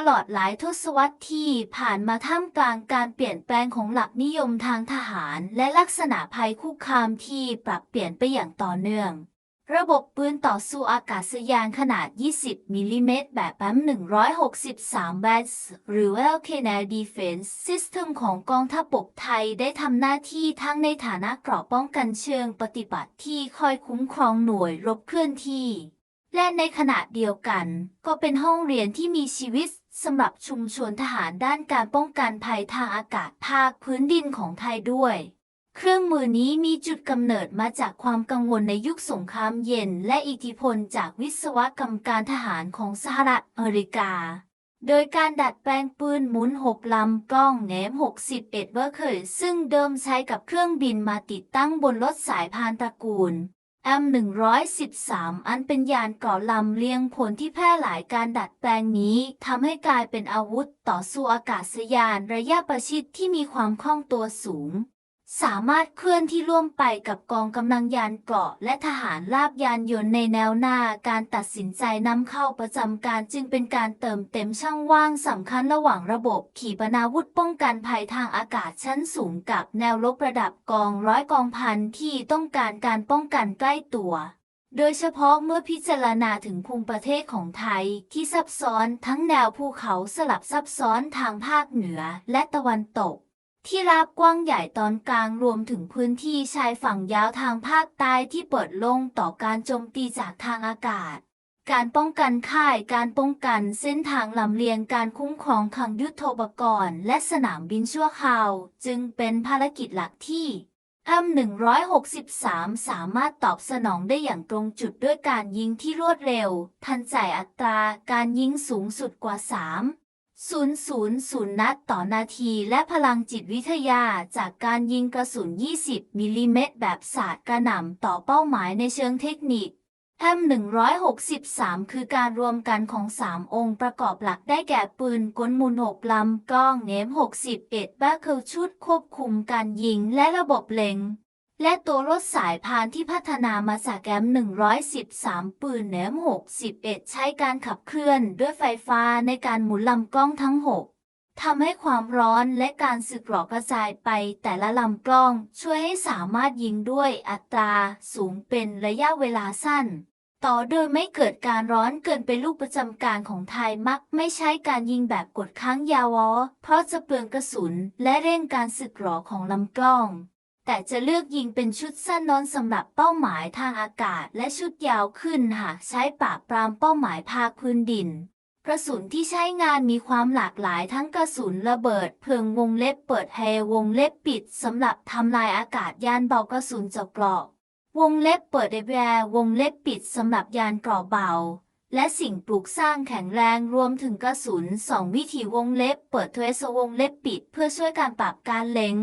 ตลอดหลายทศวรรษที่ผ่านมาท่ามกลางการเปลี่ยนแปลงของหลักนิยมทางทหาร และลักษณะภัยคุกคามที่ปรับเปลี่ยนไปอย่างต่อเนื่อง ระบบปืนต่อสู้อากาศยานขนาด 20 มิลลิเมตรแบบแป๊ม163แบตหรือ Canal Defense System ของกองทัพบกไทยได้ทำหน้าที่ทั้งในฐานะเกราะป้องกันเชิงปฏิบัติที่คอยคุ้มครองหน่วยรบเคลื่อนที่และในขณะเดียวกันก็เป็นห้องเรียนที่มีชีวิต สำหรับชุมชนทหารด้านการป้องกันภัยทางอากาศภาคพื้นดินของไทยด้วย เครื่องมือนี้มีจุดกำเนิดมาจากความกังวลในยุคสงครามเย็น และอิทธิพลจากวิศวกรรมการทหารของสหรัฐอเมริกา โดยการดัดแปลงปืนหมุน6ลำกล้องแหนม61เวอร์เคยซึ่งเดิมใช้กับเครื่องบินมาติดตั้งบนรถสายพานตระกูล M113 อันเป็นยานก่อลำเลียงผลที่แพร่หลายการดัดแปลงนี้ทำให้กลายเป็นอาวุธต่อสู้อากาศยานระยะประชิดที่มีความคล่องตัวสูง สามารถเคลื่อนที่ร่วมไปกับกองกำลังยานเกราะ และทหารลาบยานยนต์ในแนวหน้าการตัดสินใจนำเข้าประจำการจึงเป็นการเติมเต็มช่องว่างสำคัญระหว่างระบบขีปนาวุธป้องกันภัยทางอากาศชั้นสูงกับแนวรบระดับกองร้อยกองพันที่ต้องการการป้องกันใกล้ตัว โดยเฉพาะเมื่อพิจารณาถึงภูมิประเทศของไทยที่ซับซ้อนทั้งแนวภูเขาสลับซับซ้อนทางภาคเหนือและตะวันตก ที่ราบกว้างใหญ่ตอนกลางรวมถึงพื้นที่ชายฝั่งยาวทางภาคใต้ที่เปิดโล่งต่อการโจมตีจากทางอากาศ การป้องกันค่าย การป้องกันเส้นทางลำเลียงการคุ้มครองขังยุทโธปกรณ์และสนามบินชั่วคราว จึงเป็นภารกิจหลักที่อ้ำ163 สามารถตอบสนองได้อย่างตรงจุดด้วยการยิงที่รวดเร็ว ทันใจอัตราการยิงสูงสุดกว่า 3 000 นัดต่อนาทีและพลังจิตวิทยาจากการยิงกระสุน 20 มิลลิเมตรแบบศาสตร์กระหน่ำต่อเป้าหมายในเชิงเทคนิค M163 คือการรวมกันของ 3 องค์ประกอบหลักได้แก่ปืนกลมูล 6 ลำกล้องเนม61บ้าเคิลชุดควบคุมการยิงและระบบเล็ง และตัวรถสายพานที่พัฒนามาจากแอม113 ปืนเนม 61 ใช้การขับเคลื่อนด้วยไฟฟ้าในการหมุนลำกล้องทั้ง 6 ทำให้ความร้อนและการสึกหรอกระจายไปแต่ละลำกล้องช่วยให้สามารถยิงด้วยอัตราสูงเป็นระยะเวลาสั้น ต่อโดยไม่เกิดการร้อนเกินไปลูกประจำการของไทยมักไม่ใช้การยิงแบบกดค้างยาวอ เพราะจะเปลืองกระสุนและเร่งการสึกหรอของลำกล้อง แต่จะเลือกยิงเป็นชุดสั้นนอนสำหรับเป้าหมายทางอากาศและชุดยาวขึ้นหากใช้ปราบปรามเป้าหมายภาคพื้นดิน กระสุนที่ใช้งานมีความหลากหลายทั้งกระสุนระเบิด เพลิงวงเล็บเปิดแฮวงเล็บปิดสำหรับทำลายอากาศยานเบากระสุนเจาะเกราะวงเล็บเปิดแวร์วงเล็บปิดสำหรับยานกราะเบา และสิ่งปลูกสร้างแข็งแรงรวมถึงกระสุนสองวิธีวงเล็บ เปิดเทสวงเล็บปิด เพื่อช่วยการปรับการเล็ง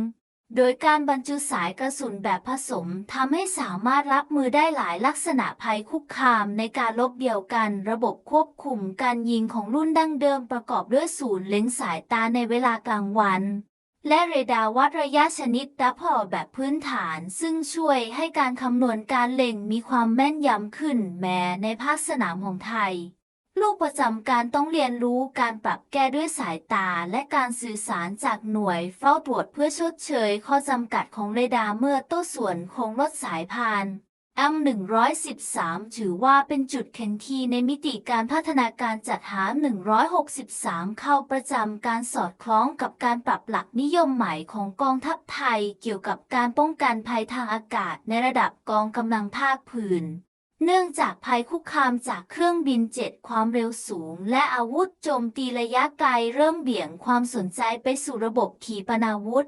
โดยการบรรจุสายกระสุนแบบผสมทำให้สามารถรับมือได้หลายลักษณะภัยคุกคามในการลบเดียวกัน ระบบควบคุมการยิงของรุ่นดั้งเดิมประกอบด้วยศูนย์เล็งสายตาในเวลากลางวัน และเรดาร์วัดระยะชนิดดับพอแบบพื้นฐานซึ่งช่วยให้การคำนวณการเล็งมีความแม่นยำขึ้นแม้ในภาคสนามของไทย ลูกประจำการต้องเรียนรู้การปรับแก้ด้วยสายตาและการสื่อสารจากหน่วยเฝ้าตรวจเพื่อชดเชยข้อจำกัดของเรดาร์เมื่อโต้ส่วนของรถสายพาน M113 ถือว่าเป็นจุดแข็งทีในมิติการพัฒนาการจัดหา 163 เข้าประจำการสอดคล้องกับการปรับหลักนิยมใหม่ของกองทัพไทยเกี่ยวกับการป้องกันภัยทางอากาศในระดับกองกำลังภาคพื้น เนื่องจากภัยคุกคามจากเครื่องบินเจ็ตความเร็วสูง และอาวุธโจมตีระยะไกลเริ่มเบี่ยงความสนใจไปสู่ระบบขีปนาวุธ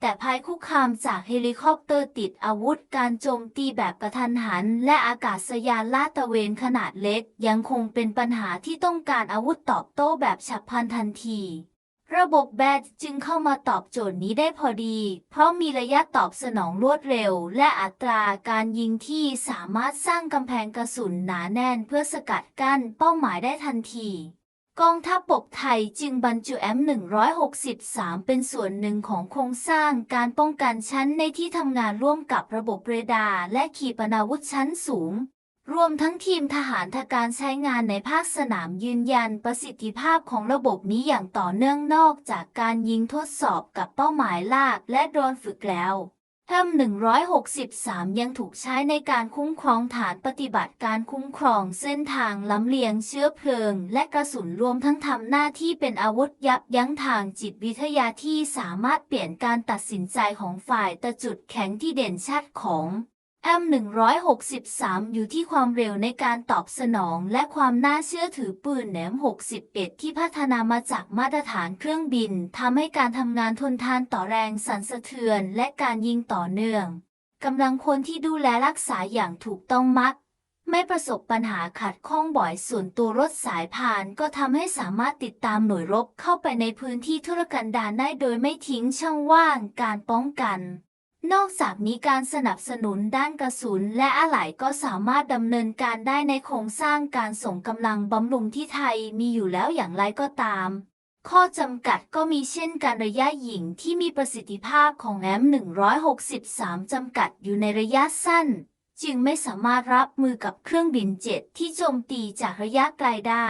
แต่ภัยคุกคามจากเฮลิคอปเตอร์ติดอาวุธการโจมตีแบบกระทันหัน และอากาศยานลาดตระเวนขนาดเล็ก ยังคงเป็นปัญหาที่ต้องการอาวุธตอบโต้แบบฉับพลันทันที ระบบแบดจึงเข้ามาตอบโจทย์นี้ได้พอดี เพราะมีระยะตอบสนองรวดเร็ว และอัตราการยิงที่สามารถสร้างกำแพงกระสุนหนาแน่นเพื่อสกัดกั้นเป้าหมายได้ทันที กองทัพบกไทยจึงบรรจุแอม 163 เป็นส่วนหนึ่งของโครงสร้างการป้องกันชั้นในที่ทำงานร่วมกับระบบเรดาร์และขีปนาวุธชั้นสูง รวมทั้งทีมทหารทการใช้งานในภาคสนามยืนยันประสิทธิภาพของระบบนี้อย่างต่อเนื่องนอกจากการยิงทดสอบกับเป้าหมายลากและโดรนฝึกแล้วเทม163 ยังถูกใช้ในการคุ้มครองฐานปฏิบัติการคุ้มครองเส้นทางลำเลียงเชื้อเพลิง และกระสุนรวมทั้งทำหน้าที่เป็นอาวุธยับยั้งทางจิตวิทยาที่สามารถเปลี่ยนการตัดสินใจของฝ่ายแต่จุดแข็งที่เด่นชัดของ M 163 อยู่ที่ความเร็วในการตอบสนอง และความน่าเชื่อถือปืนแหนม 61 ที่พัฒนามาจากมาตรฐานเครื่องบินทำให้การทำงานทนทานต่อแรงสั่นสะเทือน และการยิงต่อเนื่องกำลังคนที่ดูแลรักษาอย่างถูกต้องมัก ไม่ประสบปัญหาขัดข้องบ่อยส่วนตัวรถสายพานก็ทำให้สามารถติดตามหน่วยรบเข้าไปในพื้นที่ธุรกันดารได้โดยไม่ทิ้งช่องว่างการป้องกัน นอกจากนี้การสนับสนุนด้านกระสุนและอะไหล่ก็สามารถดำเนินการได้ในโครงสร้างการส่งกำลังบำรุงที่ไทยมีอยู่แล้วอย่างไรก็ตาม ข้อจำกัดก็มีเช่นการระยะหยิ่งที่มีประสิทธิภาพของแอม163 จำกัดอยู่ในระยะสั้น จึงไม่สามารถรับมือกับเครื่องบินเจ็ตที่โจมตีจากระยะไกลได้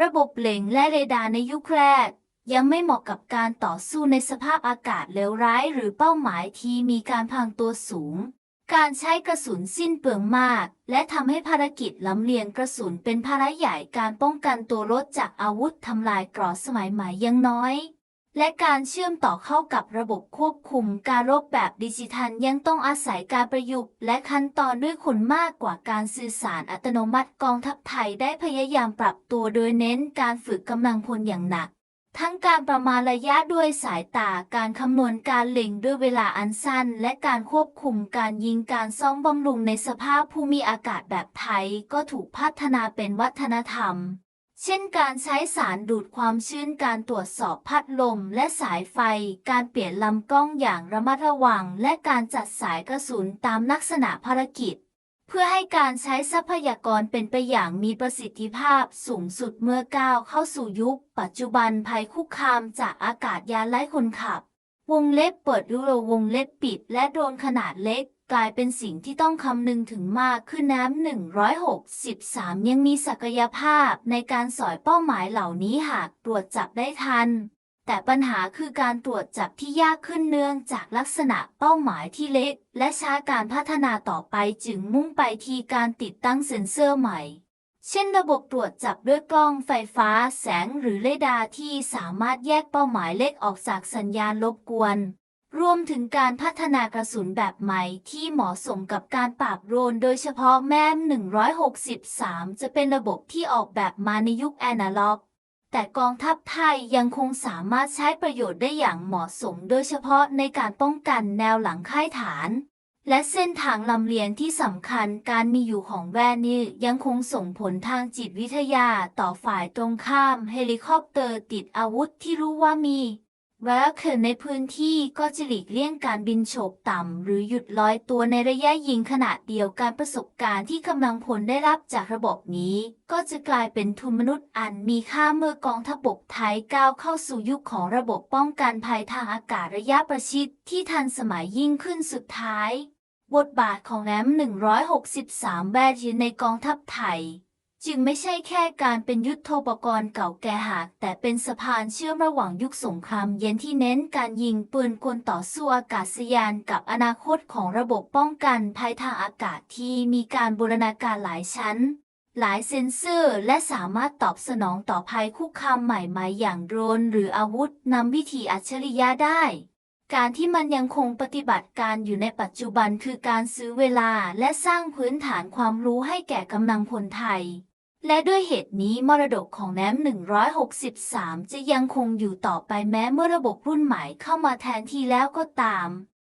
ระบบเล็งและเรดาร์ในยุคแรก ยังไม่เหมาะกับการต่อสู้ในสภาพอากาศเลวร้ายหรือเป้าหมายที่มีการพรางตัวสูง การใช้กระสุนสิ้นเปลืองมาก และทำให้ภารกิจลำเลียงกระสุนเป็นภาระใหญ่การป้องกันตัวรถจากอาวุธทำลายเกราะสมัยใหม่ยังน้อย และการเชื่อมต่อเข้ากับระบบควบคุมการรบแบบดิจิทัลยังต้องอาศัยการประยุกต์ และขั้นตอนด้วยคนมากกว่าการสื่อสารอัตโนมัติกองทัพไทยได้พยายามปรับตัวโดยเน้นการฝึกกำลังพลอย่างหนัก ทั้งการประมาณระยะด้วยสายตา การคำนวณการเล็งด้วยเวลาอันสั้น และการควบคุมการยิงการซ่อมบำรุงในสภาพภูมิอากาศแบบไทยก็ถูกพัฒนาเป็นวัฒนธรรม เช่นการใช้สารดูดความชื้นการตรวจสอบพัดลมและสายไฟ การเปลี่ยนลำกล้องอย่างระมัดระวัง และการจัดสายกระสุนตามลักษณะภารกิจ พื่อให้การใช้ทรัพยากรเป็นไปอย่างมีประสิทธิภาพสูงสุดเมื่อก้าวเข้าสู่ยุค ปัจจุบันภัยคุกคามจากอากาศยานไร้คนขับ วงเล็บเปิดยุโรวงเล็บปิด และโดรนขนาดเล็ก กลายเป็นสิ่งที่ต้องคำนึงถึงมากขึ้นน้ำ163 ยังมีศักยภาพในการสอยเป้าหมายเหล่านี้หากตรวจจับได้ทัน แต่ปัญหาคือการตรวจจับที่ยากขึ้นเนื่องจากลักษณะเป้าหมายที่เล็ก และช้าการพัฒนาต่อไปจึงมุ่งไปที่การติดตั้งเซ็นเซอร์ใหม่ เช่นระบบตรวจจับด้วยกล้องไฟฟ้า แสงหรือเรดาร์ที่สามารถแยกเป้าหมายเล็กออกจากสัญญาณรบกวน รวมถึงการพัฒนากระสุนแบบใหม่ที่เหมาะสมกับการปราบโดรน โดยเฉพาะแม่ม163 จะเป็นระบบที่ออกแบบมาในยุคแอนาล็อก แต่กองทัพไทยยังคงสามารถใช้ประโยชน์ได้อย่างเหมาะสมโดยเฉพาะในการป้องกันแนวหลังค่ายฐาน และเส้นทางลำเลียงที่สำคัญการมีอยู่ของแวนนี่ยังคงส่งผลทางจิตวิทยาต่อฝ่ายตรงข้าม เฮลิคอปเตอร์ติดอาวุธที่รู้ว่ามี แวร์เขินในพื้นที่ก็จะหลีกเลี่ยงการบินโฉบต่ำ หรือหยุดลอยตัวในระยะยิงขนาดเดียวการประสบการณ์ที่กำลังพลได้รับจากระบบนี้ ก็จะกลายเป็นทุนมนุษย์อันมีค่าเมื่อกองทัพบกไทยก้าวเข้าสู่ยุคของระบบป้องกันภัยทางอากาศระยะประชิดที่ทันสมัยยิ่งขึ้นสุดท้าย บทบาทของแอม163แบดยืนในกองทัพไทย จึงไม่ใช่แค่การเป็นยุทโธปกรณ์เก่าแก่หากแต่เป็นสะพานเชื่อมระหว่างยุคสงครามเย็นที่เน้นการยิงปืนกลต่อสู้อากาศยานกับอนาคตของระบบป้องกันภัยทางอากาศที่มีการบูรณาการหลายชั้น หลายเซ็นเซอร์และสามารถตอบสนองต่อภัยคุกคามใหม่ๆ อย่างโดรนหรืออาวุธนำวิธีอัจฉริยะได้ การที่มันยังคงปฏิบัติการอยู่ในปัจจุบันคือการซื้อเวลาและสร้างพื้นฐานความรู้ให้แก่กำลังพลไทย และด้วยเหตุนี้มรดกของแนม163 จะยังคงอยู่ต่อไปแม้เมื่อระบบรุ่นใหม่เข้ามาแทนที่แล้วก็ตาม